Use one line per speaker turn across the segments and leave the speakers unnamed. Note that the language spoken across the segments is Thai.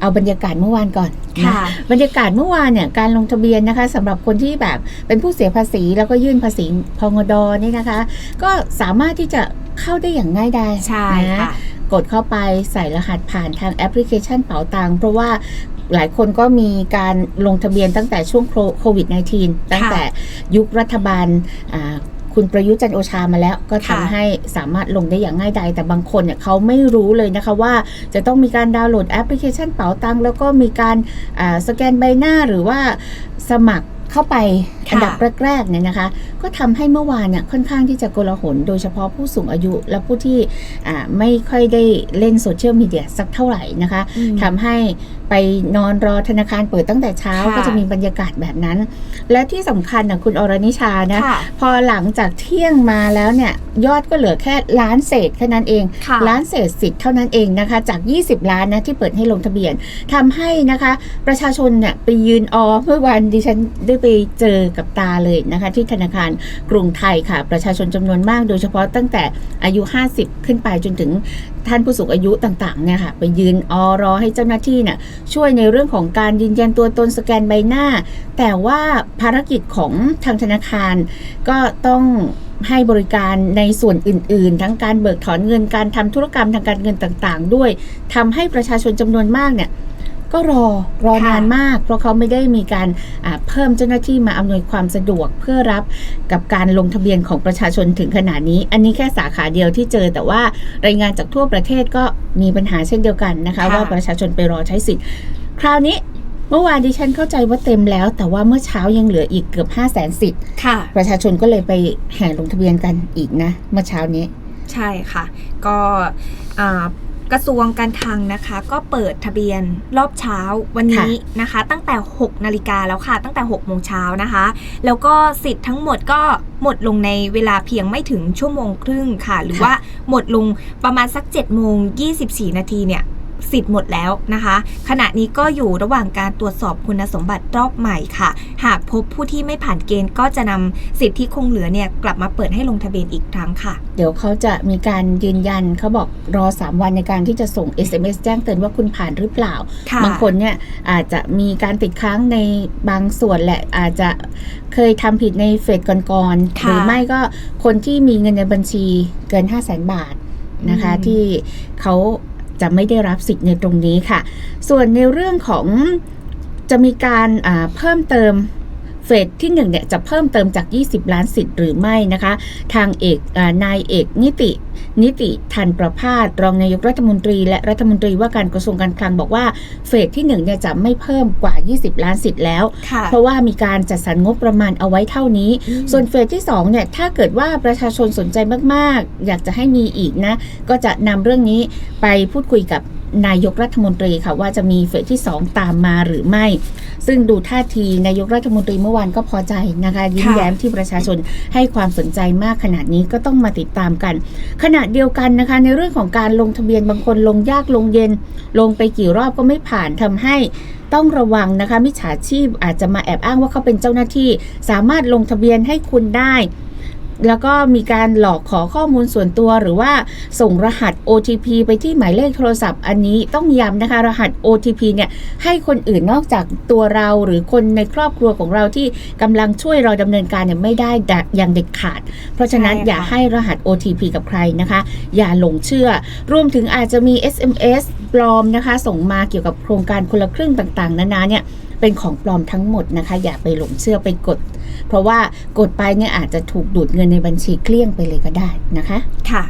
เอาบรรยากาศเมื่อวานก่อนนะ
ค่ะ
บรรยากาศเมื่อวานเนี่ยการลงทะเบียนนะคะสำหรับคนที่แบบเป็นผู้เสียภาษีแล้วก็ยื่นภาษีพงดนี่นะคะ ก็สามารถที่จะเข้าได้อย่างง่ายดาย
ใช่
นะ
ค่ะ
กดเข้าไปใส่รหัสผ่านทางแอปพลิเคชันเป๋าตังค์เพราะว่าหลายคนก็มีการลงทะเบียนตั้งแต่ช่วงโควิด -19 ตั้งแต่ยุครัฐบาลอ่า คุณประยุทธ์จันทร์โอชามาแล้ว ก็ทำ
ค่ะ
ให้สามารถลงได้อย่างง่ายดายแต่บางคนเนี่ยเขาไม่รู้เลยนะคะว่าจะต้องมีการดาวน์โหลดแอปพลิเคชันเป๋าตังค์แล้วก็มีการอ่าสแกนใบหน้าหรือว่าสมัครเข้าไป
ค่ะ
อันดับแรกๆเนี่ยนะคะ ก็ทำให้เมื่อวานเนี่ยค่อนข้างที่จะโกลาหล โดยเฉพาะผู้สูงอายุและผู้ที่อ่าไม่ค่อยได้เล่นโซเชียลมีเดียสักเท่าไหร่นะคะ
อืม
ทำให้ไปนอนรอธนาคารเปิดตั้งแต่เช้า
ค่ะ
ก็จะมีบรรยากาศแบบนั้น และที่สำคัญนะคุณอรนิชานะ
ค่ะ
พอหลังจากเที่ยงมาแล้วเนี่ยยอดก็เหลือแค่ล้านเศษแค่นั้นเอง
ค่ะ
ล้านเศษสิทธิ์เท่านั้นเองนะคะจาก 20 ล้านนะที่เปิดให้ลงทะเบียนทำให้นะคะประชาชนเนี่ยไปยืนออเมื่อวันดิฉันได้ไปเจอกับตาเลยนะคะที่ธนาคารกรุงไทยค่ะ ประชาชนจำนวนมากโดยเฉพาะตั้งแต่อายุ 50 ขึ้นไปจนถึงท่านผู้สูงอายุต่างๆเนี่ยค่ะไปยืนออรอให้เจ้าหน้าที่เนี่ยช่วยในเรื่องของการยืนยันตัวตนสแกนใบหน้า แต่ว่าภารกิจของทางธนาคารก็ต้องให้บริการในส่วนอื่น ๆ ทั้งการเบิกถอนเงินการทำธุรกรรมทางการเงินต่างๆ ด้วยทำให้ประชาชนจำนวนมากเนี่ย ก็รอรอนานมาก เพราะเขาไม่ได้มีการอ่าเพิ่มเจ้าหน้าที่มาอำนวยความสะดวกเพื่อรับกับการลงทะเบียนของประชาชนถึงขนาดนี้ อันนี้แค่สาขาเดียวที่เจอ แต่ว่ารายงานจากทั่วประเทศก็มีปัญหาเช่นเดียวกันนะคะ
ค่ะ
ว่าประชาชนไปรอใช้สิทธิ์ คราวนี้เมื่อวานดิฉันเข้าใจว่าเต็มแล้ว แต่ว่าเมื่อเช้ายังเหลืออีกเกือบ5 0 0แสนสิทธิ์
ค่ะ
ประชาชนก็เลยไปแห่ลงทะเบียนกันอีกนะ เมื่อเช้านี้
ใช่ค่ะ ก็อ่า กระทรวงการคลังนะคะ ก็เปิดทะเบียนรอบเช้าวันนี้นะคะ ตั้งแต่ 6 นาฬิกาแล้วค่ะ ตั้งแต่ 6 โมงเช้านะคะ แล้วก็สิทธิ์ทั้งหมดก็หมดลงในเวลาเพียงไม่ถึงชั่วโมงครึ่งค่ะ หรือ
ค่ะ
ว่าหมดลงประมาณสัก7โมง24นาทีเนี่ย สิทธิ์หมดแล้วนะคะ ขณะนี้ก็อยู่ระหว่างการตรวจสอบคุณสมบัติรอบใหม่ค่ะ หากพบผู้ที่ไม่ผ่านเกณฑ์ก็จะนำสิทธิ์ที่คงเหลือเนี่ยกลับมาเปิดให้ลงทะเบียนอีกครั้งค่ะ
เดี๋ยวเขาจะมีการยืนยันเขาบอกรอ 3 วันในการที่จะส่ง SMS แจ้งเตือนว่าคุณผ่านหรือเปล่า
ค่ะ
บางคนเนี่ยอาจจะมีการติดค้างในบางส่วนแหละอาจจะเคยทำผิดในเฟสก่อนๆ
ค่ะ
หรือไม่ก็คนที่มีเงินในบัญชีเกิน 5 0 0แสนบาทนะคะ
อืม
ที่เขา จะไม่ได้รับสิทธิ์ในตรงนี้ค่ะ ส่วนในเรื่องของจะมีการเพิ่มเติม เฟสที่1เนี่ยจะเพิ่มเติมจาก 20 ล้านสิทธิ์หรือไม่นะคะ ทางเอกอานายเอกนิติ นิติทันประพาสรองนายกรัฐมนตรี และรัฐมนตรีว่าการกระทรวงการคลังบอกว่าเฟสที่1เนี่ยจะไม่เพิ่มกว่า 20 ล้านสิทธิ์แล้ว
ค่ะ
เพราะว่ามีการจัดสรรงบประมาณเอาไว้เท่านี้
อืม
ส่วนเฟสที่2เนี่ยถ้าเกิดว่าประชาชนสนใจมาก ๆ อยากจะให้มีอีกนะ ก็จะนำเรื่องนี้ไปพูดคุยกับ นายกรัฐมนตรีค่ะว่าจะมีเฟสที่ 2 ตามมาหรือไม่ ซึ่งดูท่าทีนายกรัฐมนตรีเมื่อวานก็พอใจนะคะยิ้ม
ค่ะ
แย้มที่ประชาชนให้ความสนใจมากขนาดนี้ก็ต้องมาติดตามกัน ขณะเดียวกันนะคะในเรื่องของการลงทะเบียนบางคนลงยากลงเย็น ลงไปกี่รอบก็ไม่ผ่านทำให้ต้องระวังนะคะมิจฉาชีพอาจจะมาแอบอ้างว่าเขาเป็นเจ้าหน้าที่ สามารถลงทะเบียนให้คุณได้ แล้วก็มีการหลอกขอข้อมูลส่วนตัวหรือว่าส่งรหัส OTP ไปที่หมายเลขโทรศัพท์อันนี้ต้องย้ำนะคะ รหัส OTP เนี่ยให้คนอื่นนอกจากตัวเราหรือคนในครอบครัวของเราที่กำลังช่วยเราดำเนินการเนี่ยไม่ได้ดัอย่างเด็ดขาด เพราะฉะนั้น
ใช่ค่ะ
อย่าให้รหัส OTP กับใครนะคะ อย่าหลงเชื่อ รวมถึงอาจจะมี SMS ปลอมนะคะ ส่งมาเกี่ยวกับโครงการคนละครึ่งต่างๆนานาเนี่ย เป็นของปลอมทั้งหมดนะคะ อย่าไปหลงเชื่อไปกด เพราะว่ากดไปเนี่ยอาจจะถูกดูดเงินในบัญชีเกลี้ยงไปเลยก็ได้นะคะ
ค่ะ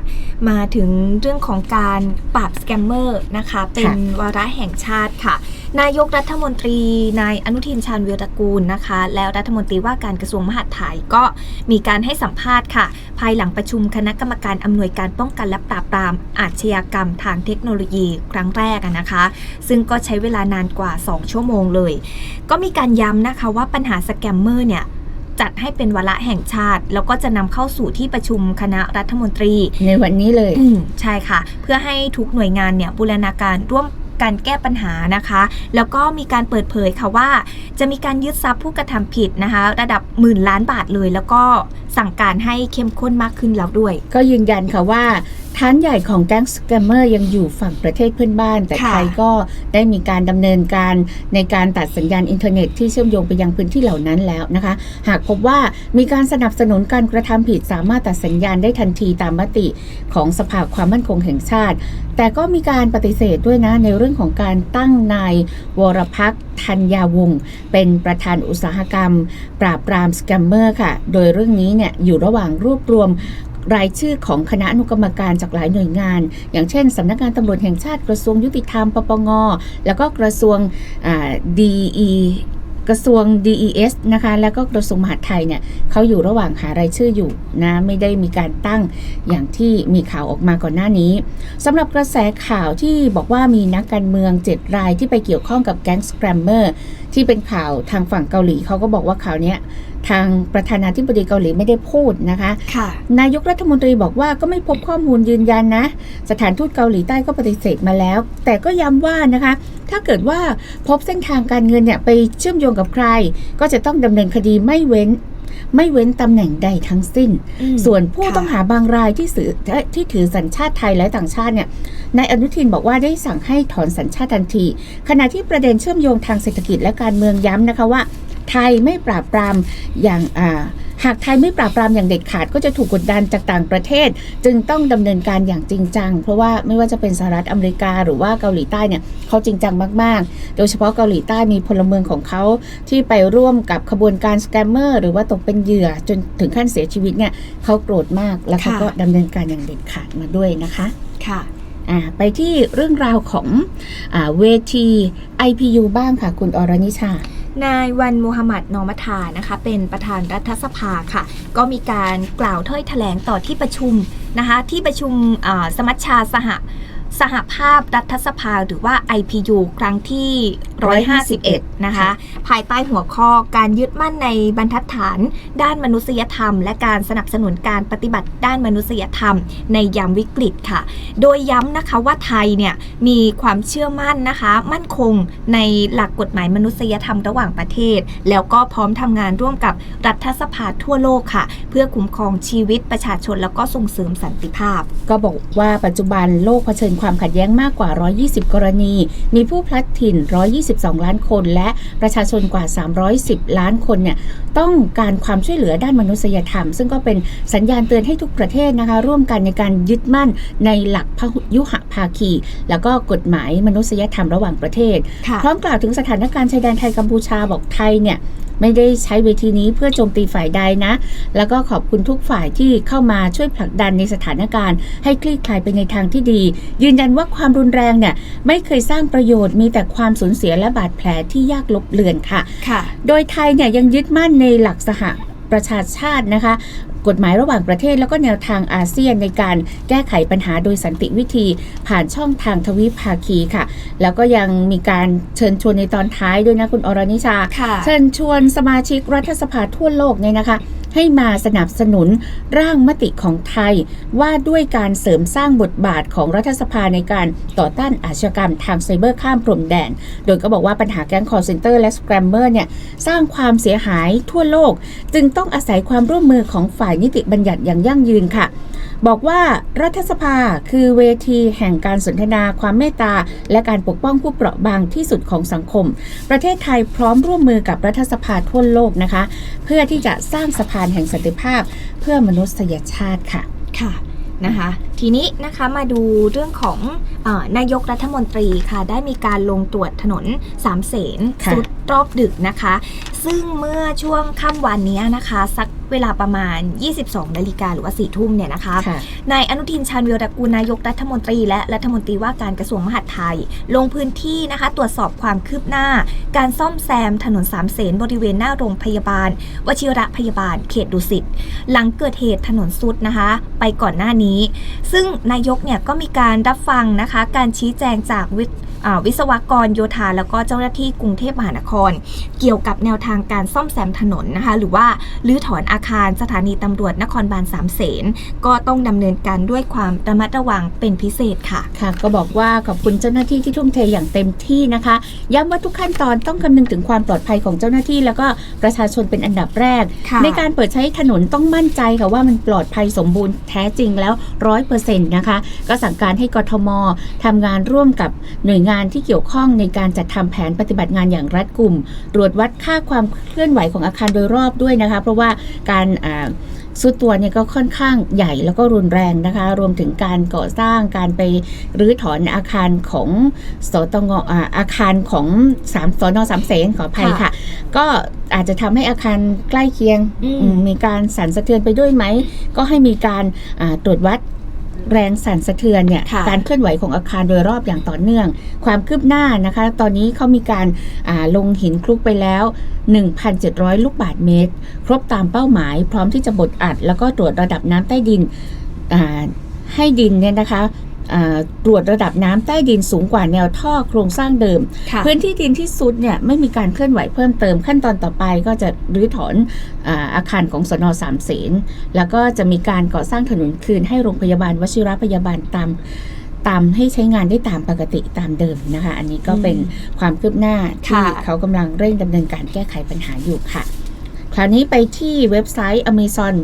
มาถึงเรื่องของการปราบสแกมเมอร์นะคะ เป็นวาระแห่งชาติค่ะ นายกรัฐมนตรีนายอนุทินชาญวีรกูลนะคะ แล้วรัฐมนตรีว่าการกระทรวงมหาดไทยก็มีการให้สัมภาษณ์ค่ะ ภายหลังประชุมคณะกรรมการอำนวยการป้องกันและปราบปรามอาชญากรรมทางเทคโนโลยีครั้งแรกอะนะคะ ซึ่งก็ใช้เวลานานกว่า 2 ชั่วโมงเลย ก็มีการย้ำนะคะว่าปัญหาสแกมเมอร์เนี่ยจัดให้เป็นวาระแห่งชาติ แล้วก็จะนำเข้าสู่ที่ประชุมคณะรัฐมนตรี
ในวันนี้เลย
อืมใช่ค่ะ เพื่อให้ทุกหน่วยงานเนี่ยบูรณาการร่วม การแก้ปัญหานะคะ แล้วก็มีการเปิดเผยค่ะว่า จะมีการยึดทรัพย์ผู้กระทำผิดนะคะ ระดับหมื่นล้านบาทเลย แล้วก็สั่งการให้เข้มข้นมากขึ้นแล้วด้วย
ก็ยืนยันค่ะว่า ฐานใหญ่ของแก๊งสแกมเมอร์ยังอยู่ฝั่งประเทศเพื่อนบ้าน แต่
ค่ะ
ไทยก็ได้มีการดำเนินการในการตัดสัญญาณอินเทอร์เน็ตที่เชื่อมโยงไปยังพื้นที่เหล่านั้นแล้วนะคะ หากพบว่ามีการสนับสนุนการกระทำผิดสามารถตัดสัญญาณได้ทันทีตามมติของสภาความมั่นคงแห่งชาติ แต่ก็มีการปฏิเสธด้วยนะในเรื่องของการตั้งนายวรพักษ์ธัญญาวงศ์เป็นประธานอุตสาหกรรม ปราบปรามสแกมเมอร์ค่ะ โดยเรื่องนี้เนี่ยอยู่ระหว่างรวบรวม รายชื่อของคณะอนุกรรมการจากหลายหน่วยงาน อย่างเช่นสำนักงานตำรวจแห่งชาติกระทรวงยุติธรรมปปงแล้วก็กระทรวงดีอีกระทรวง DES นะคะ แล้วก็กระทรวงมหาดไทยเนี่ยเขาอยู่ระหว่างหารายชื่ออยู่นะ ไม่ได้มีการตั้งอย่างที่มีข่าวออกมาก่อนหน้านี้สำหรับกระแสข่าวที่บอกว่ามีนักการเมือง 7 รายที่ไปเกี่ยวข้องกับแก๊งสแกรมเมอร์ที่เป็นข่าวทางฝั่งเกาหลีเขาก็บอกว่าข่าวนี้ ทางประธานาธิบดีเกาหลีไม่ได้พูดนะคะ
ค่ะ
นายกรัฐมนตรีบอกว่าก็ไม่พบข้อมูลยืนยันนะ สถานทูตเกาหลีใต้ก็ปฏิเสธมาแล้ว แต่ก็ย้ำว่านะคะ ถ้าเกิดว่าพบเส้นทางการเงินเนี่ยไปเชื่อมโยงกับใคร ก็จะต้องดำเนินคดีไม่เว้นไม่เว้นตำแหน่งใดทั้งสิ้น ส่วนผู้
ค่ะ
ต้องหาบางรายที่สือที่ถือสัญชาติไทยและต่างชาติเนี่ยนายอนุทินบอกว่าได้สั่งให้ถอนสัญชาติทันที ขณะที่ประเด็นเชื่อมโยงทางเศรษฐกิจและการเมืองย้ำนะคะว่า ไทยไม่ปราบปรามอย่างอ่าหากไทยไม่ปราบปรามอย่างเด็ดขาดก็จะถูกกดดันจากต่างประเทศ จึงต้องดำเนินการอย่างจริงจัง เพราะว่าไม่ว่าจะเป็นสหรัฐอเมริกาหรือว่าเกาหลีใต้เนี่ยเขาจริงจังมาก ๆ โดยเฉพาะเกาหลีใต้มีพลเมืองของเขาที่ไปร่วมกับขบวนการสแกมเมอร์หรือว่าตกเป็นเหยื่อจนถึงขั้นเสียชีวิตเนี่ยเขาโกรธมากแล้วเขา
ค่ะ
ก็ดำเนินการอย่างเด็ดขาดมาด้วยนะคะ
ค่ะ
อ่าไปที่เรื่องราวของอาเวที IPU บ้างค่ะคุณอรนิชา
นายวันมูฮัมหมัดนอมัทานะคะ เป็นประธานรัฐสภาค่ะ ก็มีการกล่าวถ้อยแถลงต่อที่ประชุมนะคะ ที่ประชุมสมัชชาสห สหภาพรัฐสภาหรือว่า IPU ครั้งที่ 151 นะคะ ภายใต้หัวข้อการยึดมั่นในบรรทัดฐาน ด้านมนุษยธรรม และการสนับสนุนการปฏิบัติด้านมนุษยธรรม ในยามวิกฤตค่ะ โดยย้ำนะคะว่าไทยเนี่ยมีความเชื่อมั่นนะคะ มั่นคงในหลักกฎหมายมนุษยธรรมระหว่างประเทศ แล้วก็พร้อมทำงานร่วมกับรัฐสภาทั่วโลกค่ะ เพื่อคุ้มครองชีวิตประชาชนแล้วก็ส่งเสริมสันติภาพ
ก็บอกว่าปัจจุบันโลกเผชิญความขัดแย้งมากกว่า 120 กรณี มีผู้พลัดถิ่น 122 ล้านคน และประชาชนกว่า 310 ล้านคนเนี่ยต้องการความช่วยเหลือด้านมนุษยธรรม ซึ่งก็เป็นสัญญาณเตือนให้ทุกประเทศนะคะ ร่วมกันในการยึดมั่นในหลักพยุหภาคี แล้วก็กฎหมายมนุษยธรรมระหว่างประเทศ
ค่ะ
พร้อมกล่าวถึงสถานการณ์ชายแดนไทยกัมพูชาบอกไทยเนี่ย ไม่ได้ใช้เวทีนี้เพื่อโจมตีฝ่ายใดนะ แล้วก็ขอบคุณทุกฝ่ายที่เข้ามาช่วยผลักดันในสถานการณ์ ให้คลี่คลายไปในทางที่ดี ยืนยันว่าความรุนแรงเนี่ยไม่เคยสร้างประโยชน์มีแต่ความสูญเสียและบาดแผลที่ยากลบเลือนค่ะ
ค่ะ
โดยไทยเนี่ยยังยึดมั่นในหลักสห ประชาชาตินะคะกฎหมายระหว่างประเทศแล้วก็แนวทางอาเซียนในการแก้ไขปัญหาโดยสันติวิธี ผ่านช่องทางทวิภาคีค่ะ แล้วก็ยังมีการเชิญชวนในตอนท้ายด้วยนะคุณอรนิชา
ค่ะ
เชิญชวนสมาชิกรัฐสภาทั่วโลกเนี่ยนะคะ ให้มาสนับสนุนร่างมติของไทย ว่าด้วยการเสริมสร้างบทบาทของรัฐสภาในการต่อต้านอาชญากรรมทางไซเบอร์ข้ามพรมแดน โดยก็บอกว่าปัญหาแก๊งคอร์เซนเตอร์และสแกรมเมอร์เนี่ยสร้างความเสียหายทั่วโลก จึงต้องอาศัยความร่วมมือของฝ่ายนิติบัญญัติอย่างยั่งยืนค่ะบอกว่ารัฐสภาคือเวทีแห่งการสนทนาความเมตตา และการปกป้องผู้เปราะบางที่สุดของสังคม ประเทศไทยพร้อมร่วมมือกับรัฐสภาทั่วโลกนะคะ เพื่อที่จะสร้างสะพาแห่งสันติภาพ เพื่อมนุษยชาติค่ะ
ค่ะนะคะทีนี้นะคะมาดูเรื่องของเออนายกรัฐมนตรีค่ะ ได้มีการลงตรวจถนนสามเสน
ค่ะ
สุดรอบดึกนะคะ ซึ่งเมื่อช่วงค่ำวันนี้นะคะ สัก เวลาประมาณ 22นาฬิกาหรือว่า4ทุ่มเนี่ยนะคะ
ค่ะ
นายอนุทินชาญวิรกูลนายกรัฐมนตรีและรัฐมนตรีว่าการกระทรวงมหาดไทย ลงพื้นที่นะคะตรวจสอบความคืบหน้า การซ่อมแซมถนนสามเสนบริเวณหน้าโรงพยาบาล วชิระพยาบาลเขตดุสิตหลังเกิดเหตุถนนสุดนะคะ ไปก่อนหน้านี้ ซึ่งนายกเนี่ยก็มีการรับฟังนะคะ การชี้แจงจากวิศอ่าวิศวกรโยธาแล้วก็เจ้าหน้าที่กรุงเทพมหานคร เกี่ยวกับแนวทางการซ่อมแซมถนนนะคะ หรือว่ารื้อถอนอาอาคารสถานีตำรวจนครบาลสามเสนก็ต้องดำเนินการด้วยความระมัดระวังเป็นพิเศษค่ะ
ค่ะ ก็บอกว่าขอบคุณเจ้าหน้าที่ที่ทุ่มเทอย่างเต็มที่นะคะ ย้ำว่าทุกขั้นตอนต้องคำนึงถึงความปลอดภัยของเจ้าหน้าที่ แล้วก็ประชาชนเป็นอันดับแรก
ค่ะ
ในการเปิดใช้ถนนต้องมั่นใจค่ะว่ามันปลอดภัยสมบูรณ์แท้จริงแล้วร้อยเปอร์เซ็นต์นะคะ ก็สั่งการให้กทมทำงานร่วมกับหน่วยงานที่เกี่ยวข้องในการจัดทำแผนปฏิบัติงานอย่างรัดกุม ตรวจวัดค่าความเคลื่อนไหวของอาคารโดยรอบด้วยนะคะ เพราะว่าการอ่าสุดตัวเนี่ยก็ค่อนข้างใหญ่แล้วก็รุนแรงนะคะ รวมถึงการก่อสร้างการไปรื้อถอนอาคารของสตงอาอาคารของสามสนสามเสนขออภัย
ค่ะ
ค่ะก็อาจจะทำให้อาคารใกล้เคียง
อืม
อืมมีการสั่นสะเทือนไปด้วยไหม ก็ให้มีการอ่าตรวจวัด แรงสั่นสะเทือนเนี่ย
ค่ะ
การเคลื่อนไหวของอาคารโดยรอบอย่างต่อเนื่อง ความคืบหน้านะคะ ตอนนี้เขามีการอ่าลงหินคลุกไปแล้ว 1,700 ลูกบาทเมตร ครบตามเป้าหมาย พร้อมที่จะบดอัด แล้วก็ตรวจระดับน้ำใต้ดินอ่าให้ดินเนี่ยนะคะอ่า ตรวจระดับน้ำใต้ดินสูงกว่าแนวท่อโครงสร้างเดิม
ค่ะ
พื้นที่ดินที่สุดเนี่ยไม่มีการเคลื่อนไหวเพิ่มเติมขั้นตอนต่อไปก็จะรื้อถอนอาอาคารของสนสามเสนแล้วก็จะมีการก่อสร้างถนนคืนให้โรงพยาบาลวชิรพยาบาลตามตามให้ใช้งานได้ตามปกติตามเดิมนะคะ อันนี้ก็เป็นความคืบหน้าที่
ค่ะ
เขากำลังเร่งดำเนินการแก้ไขปัญหาอยู่ค่ะค ราวนี้ไปที่เว็บไซต์ Amazon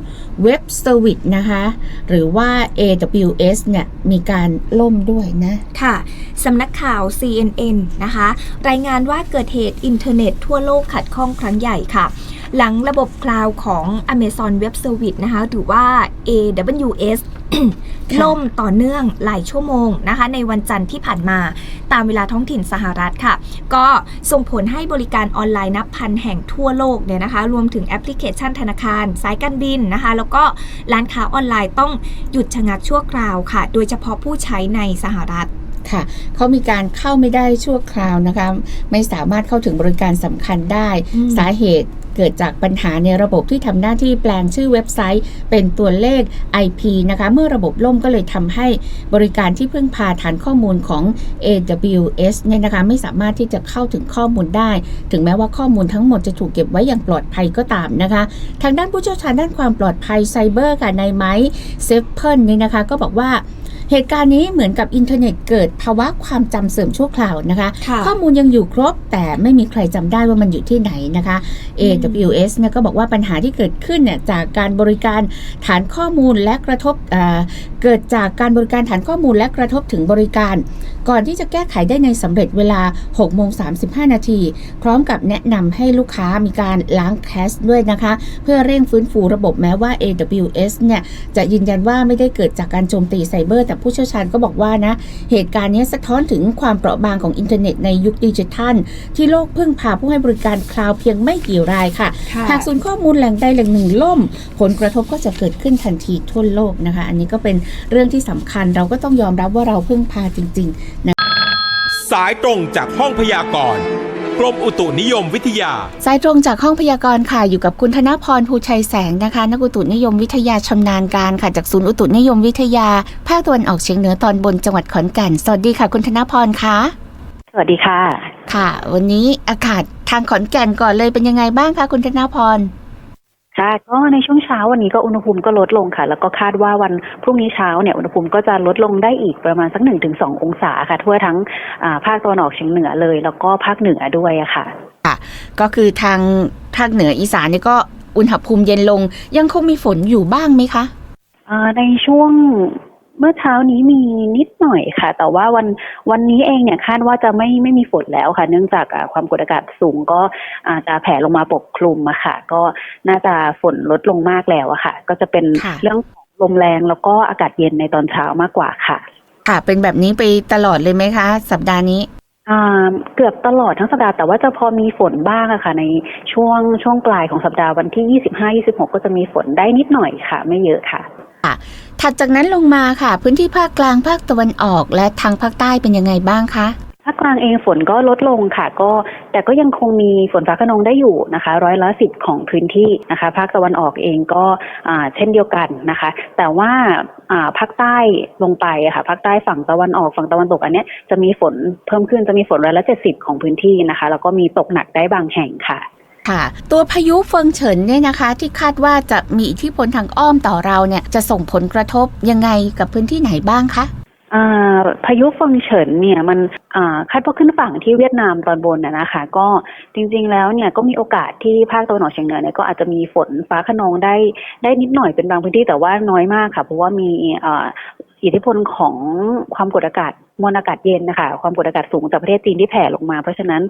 Web Service นะคะ หรือว่า AWS เนี่ยมีการล่มด้วยนะ
ค่ะสำนักข่าว CNN นะคะ รายงานว่าเกิดเหตุอินเทอร์เน็ตทั่วโลกขัดข้องครั้งใหญ่ค่ะ หลังระบบคลาวด์ของ Amazon Web Service นะคะหรือว่า AWS
ค่ะ
ล่มต่อเนื่องหลายชั่วโมงนะคะ ในวันจันทร์ที่ผ่านมาตามเวลาท้องถิ่นสหรัฐค่ะ ก็ส่งผลให้บริการออนไลน์นับพันแห่งทั่วโลกเนี่ยนะคะ รวมถึงแอปพลิเคชันธนาคาร สายการบินนะคะ แล้วก็ร้านค้าออนไลน์ต้องหยุดชะงักชั่วคราวค่ะ โดยเฉพาะผู้ใช้ในสหรัฐ
ค่ะ เขามีการเข้าไม่ได้ชั่วคราวนะคะ ไม่สามารถเข้าถึงบริการสำคัญได้
อืม
สาเหตุเกิดจากปัญหาในระบบที่ทำหน้าที่แปลงชื่อเว็บไซต์ เป็นตัวเลข IP นะคะ เมื่อระบบล่มก็เลยทำให้บริการที่พึ่งพาฐานข้อมูลของ AWS เนี่ยนะคะ ไม่สามารถที่จะเข้าถึงข้อมูลได้ ถึงแม้ว่าข้อมูลทั้งหมดจะถูกเก็บไว้อย่างปลอดภัยก็ตามนะคะ ทางด้านผู้เชี่ยวชาญด้านความปลอดภัยไซเบอร์ค่ะในไมค์เซฟเพิลเนี่ยนะคะ ก็บอกว่า เหตุการณ์นี้เหมือนกับอินเทอร์เน็ตเกิดภาวะความจำเสื่อมชั่วคราวนะคะ
ค่ะ
ข้อมูลยังอยู่ครบ แต่ไม่มีใครจำได้ว่ามันอยู่ที่ไหนนะคะ AWS เนี่ยก็บอกว่าปัญหาที่เกิดขึ้นเนี่ยจากการบริการฐานข้อมูลและกระทบเอ่อเกิดจากการบริการฐานข้อมูลและกระทบถึงบริการ ก่อนที่จะแก้ไขได้ในสำเร็จเวลา6โมง35 นาที พร้อมกับแนะนำให้ลูกค้ามีการล้างแคชด้วยนะคะ เพื่อเร่งฟื้นฟูระบบแม้ว่า AWS เนี่ยจะยืนยันว่าไม่ได้เกิดจากการโจมตีไซเบอร์แต่ผู้เชี่ยวชาญก็บอกว่านะ เหตุการณ์นี้สะท้อนถึงความเปราะบางของอินเทอร์เน็ตในยุคดิจิทัล ที่โลกพึ่งพาผู้ให้บริการคลาวด์เพียงไม่กี่รายค่ะ หากศูนย์ข้อมูลแหล่งใดแหล่งหนึ่งล่ม ผลกระทบก็จะเกิดขึ้นทันทีทั่วโลกนะคะ อันนี้ก็เป็นเรื่องที่สำคัญเราก็ต้องยอมรับว่าเราพึ่งพาจริงๆ
สายตรงจากห้องพยากรณ์ กรมอุตุนิยมวิทยา
สายตรงจากห้องพยากรณ์ค่ะ อยู่กับคุณธนพรภูชัยแสงนะคะ นักอุตุนิยมวิทยาชำนาญการค่ะ จากศูนย์อุตุนิยมวิทยา ภาคตะวันออกเฉียงเหนือตอนบนจังหวัดขอนแก่น สวัสดีค่ะ คุณธนพรคะ
สวัสดีค่ะ
ค่ะ วันนี้อากาศทางขอนแก่นก่อนเลยเป็นยังไงบ้างคะคุณธนพร
ค่ะก็ในช่วงเช้าวันนี้ก็อุณหภูมิก็ลดลงค่ะ แล้วก็คาดว่าวันพรุ่งนี้เช้าเนี่ยอุณหภูมิก็จะลดลงได้อีกประมาณสักหนึ่งถึงสององศาค่ะ ทั่วทั้งอ่าภาคตะวันออกเฉียงเหนือเลย แล้วก็ภาคเหนือด้วยอะค่ะ
ก็คือทางภาคเหนืออีสานนี่ก็อุณหภูมิเย็นลงยังคงมีฝนอยู่บ้างไหมคะ
อ่าในช่วง เมื่อเช้านี้มีนิดหน่อยค่ะ แต่ว่าวันวันนี้เองเนี่ยคาดว่าจะไม่ไม่มีฝนแล้วค่ะ เนื่องจากอ่าความกดอากาศสูงก็อาจจะแผ่ลงมาปกคลุมอะค่ะ ก็น่าจะฝนลดลงมากแล้วอะค่ะ ก็จะเป็น
ค่ะ
เรื่องของลมแรงแล้วก็อากาศเย็นในตอนเช้ามากกว่าค่ะ
ค่ะ เป็นแบบนี้ไปตลอดเลยไหมคะ สัปดาห์นี้
อ่าเกือบตลอดทั้งสัปดาห์แต่ว่าจะพอมีฝนบ้างอะค่ะ ในช่วงช่วงปลายของสัปดาห์วันที่25 26ก็จะมีฝนได้นิดหน่อยค่ะ ไม่เยอะค่ะ
ถัดจากนั้นลงมาค่ะ พื้นที่ภาคกลางภาคตะวันออก และทางภาคใต้เป็นยังไงบ้างคะ
ภาคกลางเองฝนก็ลดลงค่ะ ก็แต่ก็ยังคงมีฝนฟ้าขนองได้อยู่นะคะ ร้อยละสิบของพื้นที่นะคะ ภาคตะวันออกเองก็เช่นเดียวกันนะคะ แต่ว่าภาคใต้ลงไปค่ะภาคใต้ฝั่งตะวันออกฝั่งตะวันตกอันนี้จะมีฝนเพิ่มขึ้นจะมีฝนร้อยละเจ็ดสิบของพื้นที่นะคะ แล้วก็มีตกหนักได้บางแห่งค่ะ
ค่ะ ตัวพายุเฟิงเฉินเนี่ยนะคะที่คาดว่าจะมีอิทธิพลทางอ้อมต่อเราเนี่ยจะส่งผลกระทบยังไงกับพื้นที่ไหนบ้างคะ
พายุเฟิงเฉินเนี่ยมันคาดว่าขึ้นฝั่งที่เวียดนามตอนบนนะนะคะ ก็จริง ๆ แล้วเนี่ยก็มีโอกาสที่ภาคตะวันออกเฉียงเหนือเนี่ยก็อาจจะมีฝนฟ้าขนองได้ได้นิดหน่อยเป็นบางพื้นที่แต่ว่าน้อยมากค่ะ เพราะว่ามีอิทธิพลของความกดอากาศ มวลอากาศเย็นนะคะความกดอากาศสูงจากประเทศจีนที่แผ่ลงมา เพราะฉะนั้น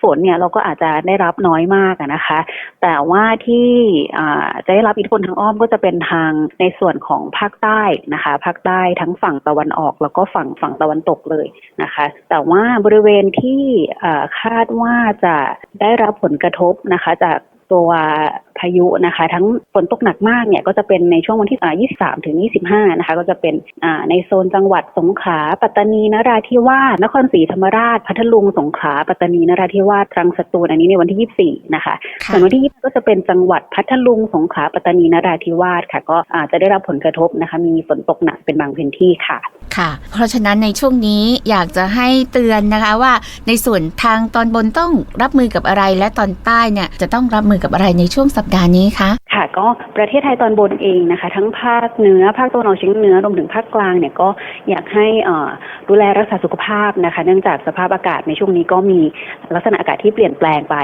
ฝนเนี่ยเราก็อาจจะได้รับน้อยมากนะคะ แต่ว่าที่จะได้รับอิทธิพลทางอ้อมก็จะเป็นทางในส่วนของภาคใต้นะคะภาคใต้ทั้งฝั่งตะวันออก แล้วก็ฝั่งฝั่งตะวันตกเลยนะคะ แต่ว่าบริเวณที่คาดว่าจะได้รับผลกระทบนะคะ จาก ตัวพายุนะคะ ทั้งฝนตกหนักมากเนี่ยก็จะเป็นในช่วงวันที่อ่า23 ถึง 25 นะคะ ก็จะเป็นอ่าในโซนจังหวัดสงขลาปัตตานีนราธิวาสนครศรีธรรมราชพัทลุงสงขลาปัตตานีนราธิวาสตรังสตูลอันนี้ในวันที่ 24 นะคะส่วนวันที่20ก็จะเป็นจังหวัดพัทลุงสงขลาปัตตานีนราธิวาสค่ะ ก็อาจจะได้รับผลกระทบนะคะ มีฝนตกหนักเป็นบางพื้นที่ค่ะ
ค่ะ เพราะฉะนั้นในช่วงนี้อยากจะให้เตือนนะคะว่า ในส่วนทางตอนบนต้องรับมือกับอะไร และตอนใต้เนี่ยจะต้องรับมือกับอะไรในช่วงสัปดาห์นี้คะ
ค่ะ ก็ประเทศไทยตอนบนเองนะคะ ทั้งภาคเหนือภาคตะวันออกเฉียงเหนือรวมถึงภาคกลางเนี่ยก็อยากให้เอ่อดูแลรักษาสุขภาพนะคะ เนื่องจากสภาพอากาศในช่วงนี้ก็มีลักษณะอากาศที่เปลี่ยนแปลงไป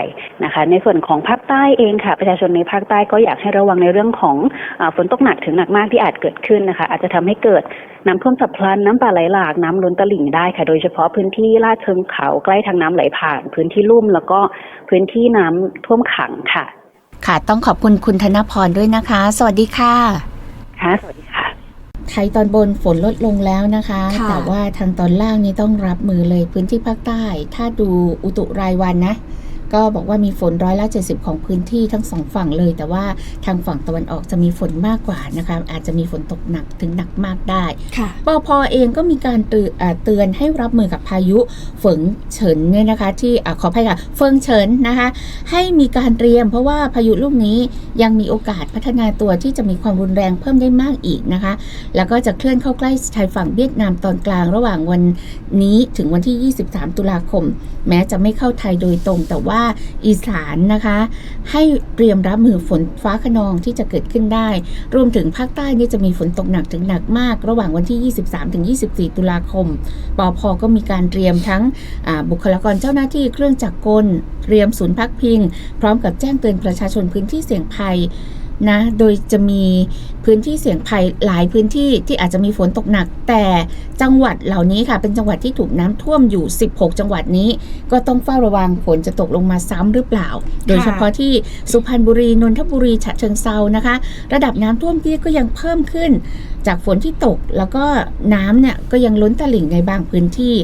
นะคะ ในส่วนของภาคใต้เองค่ะ ประชาชนในภาคใต้ก็อยากให้ระวังในเรื่องของอาฝนตกหนักถึงหนักมากที่อาจเกิดขึ้นนะคะ อาจจะทำให้เกิด น้ำท่วมฉับพลันน้ำป่าไหลหลากน้ำล้นตลิ่งได้ค่ะ โดยเฉพาะพื้นที่ลาดเชิงเขาใกล้ทางน้ำไหลผ่าน พื้นที่ลุ่มแล้วก็พื้นที่น้ำท่วมขังค่ะ
ค่ะ ต้องขอบคุณคุณธนพรด้วยนะคะ สวัสดีค่ะ
ค่ะ สวัสดีค่ะ
ไทยตอนบนฝนลดลงแล้วนะคะ
ค่ะ
แต่ว่าทางตอนล่างนี่ต้องรับมือเลยพื้นที่ภาคใต้ ถ้าดูอุตุรายวันนะ ก็บอกว่ามีฝนร้อยละ70 ของพื้นที่ทั้งสองฝั่งเลย แต่ว่าทางฝั่งตะวันออกจะมีฝนมากกว่านะคะ อาจจะมีฝนตกหนักถึงหนักมากได้
ค่ะ
ปอพอเองก็มีการเตือนอ่าเตือนให้รับมือกับพายุเฟิงเฉินเนี่ยนะคะ ที่อาขออภัยค่ะเฟิงเฉินนะคะ ให้มีการเตรียม เพราะว่าพายุลูกนี้ยังมีโอกาสพัฒนาตัวที่จะมีความรุนแรงเพิ่มได้มากอีกนะคะ แล้วก็จะเคลื่อนเข้าใกล้ชายฝั่งเวียดนามตอนกลางระหว่างวันนี้ถึงวันที่ 23 ตุลาคม แม้จะไม่เข้าไทยโดยตรงแต่ว่าอีสานนะคะ ให้เตรียมรับมือฝนฟ้าขนองที่จะเกิดขึ้นได้ รวมถึงภาคใต้นี่จะมีฝนตกหนักถึงหนักมาก ระหว่างวันที่ 23ถึง24 ตุลาคมปอพอก็มีการเตรียมทั้งบุคลากรเจ้าหน้าที่เครื่องจักรกล เตรียมศูนย์พักพิง พร้อมกับแจ้งเตือนประชาชนพื้นที่เสี่ยงภัยนะ โดยจะมี พื้นที่เสี่ยงภัยหลายพื้นที่ที่อาจจะมีฝนตกหนัก แต่จังหวัดเหล่านี้ค่ะเป็นจังหวัดที่ถูกน้ำท่วมอยู่ 16 จังหวัดนี้ ก็ต้องเฝ้าระวังฝนจะตกลงมาซ้ำหรือเปล่า โดยเฉพาะที่สุพรรณบุรีนนทบุรีฉะเชิงเซานะคะ ระดับน้ำท่วมที่ก็ยังเพิ่มขึ้นจากฝนที่ตกแล้วก็น้ำเนี่ยก็ยังล้นตลิ่งในบางพื้นที่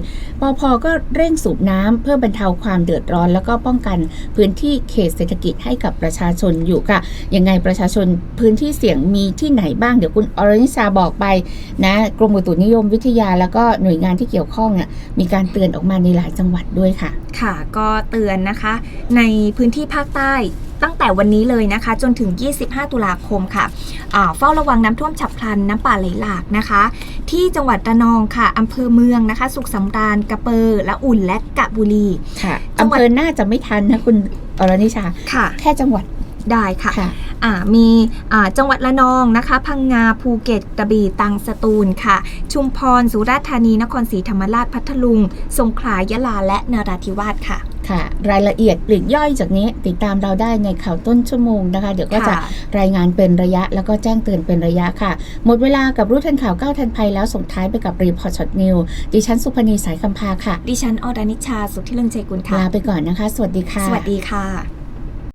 ปอพก็เร่งสูบน้ำเพื่อบรรเทาความเดือดร้อน แล้วก็ป้องกันพื้นที่เขตเศรษฐกิจให้กับประชาชนอยู่ค่ะ ยังไงประชาชนพื้นที่เสี่ยงมีที่ไหนบ้างเดี๋ยวคุณอรนิชาบอกไปนะกรมอุตุนิยมวิทยาแล้วก็หน่วยงานที่เกี่ยวข้องเนี่ยมีการเตือนออกมาในหลายจังหวัดด้วยค่ะ
ค่ะก็เตือนนะคะ ในพื้นที่ภาคใต้ตั้งแต่วันนี้เลยนะคะ จนถึง 25 ตุลาคมค่ะอ่าเฝ้าระวังน้ำท่วมฉับพลันน้ำป่าไหลหลากนะคะ ที่จังหวัดระนองค่ะอำเภอเมืองนะคะ สุขสำราญกระเปอร์ละอุ่นและกะบุรี
ค่ะ
จัง
อำ
หวัด
เภอน่าจะไม่ทันนะคุณอรนิชา
ค่ะ
แค่จังหวัด
ได้ค่ะ
ค่ะ
อ่ามีอ่าจังหวัดระนองนะคะ พังงาภูเก็ตกระบี่ตรังสตูลค่ะ ชุมพรสุราษฎร์ธานีนครศรีธรรมราชพัทลุง สงขลายะลาและนราธิวาสค่ะ
ค่ะ รายละเอียดปลีกย่อยจากนี้ติดตามเราได้ในข่าวต้นชั่วโมงนะคะ เดี๋ยวก็จะ
ค่ะ
รายงานเป็นระยะแล้วก็แจ้งเตือนเป็นระยะค่ะ หมดเวลากับรู้ทันข่าวก้าวทันภัยแล้วส่งท้ายไปกับรีพอร์ตช็อตนิวดิฉันสุพนีสายคำพาค่ะ
ดิฉันอรนิชาสุทธิเรืองใจกุลค่ะ
ลาไปก่อนนะคะ สวัสดีค่ะ
สวัสดีค่ะ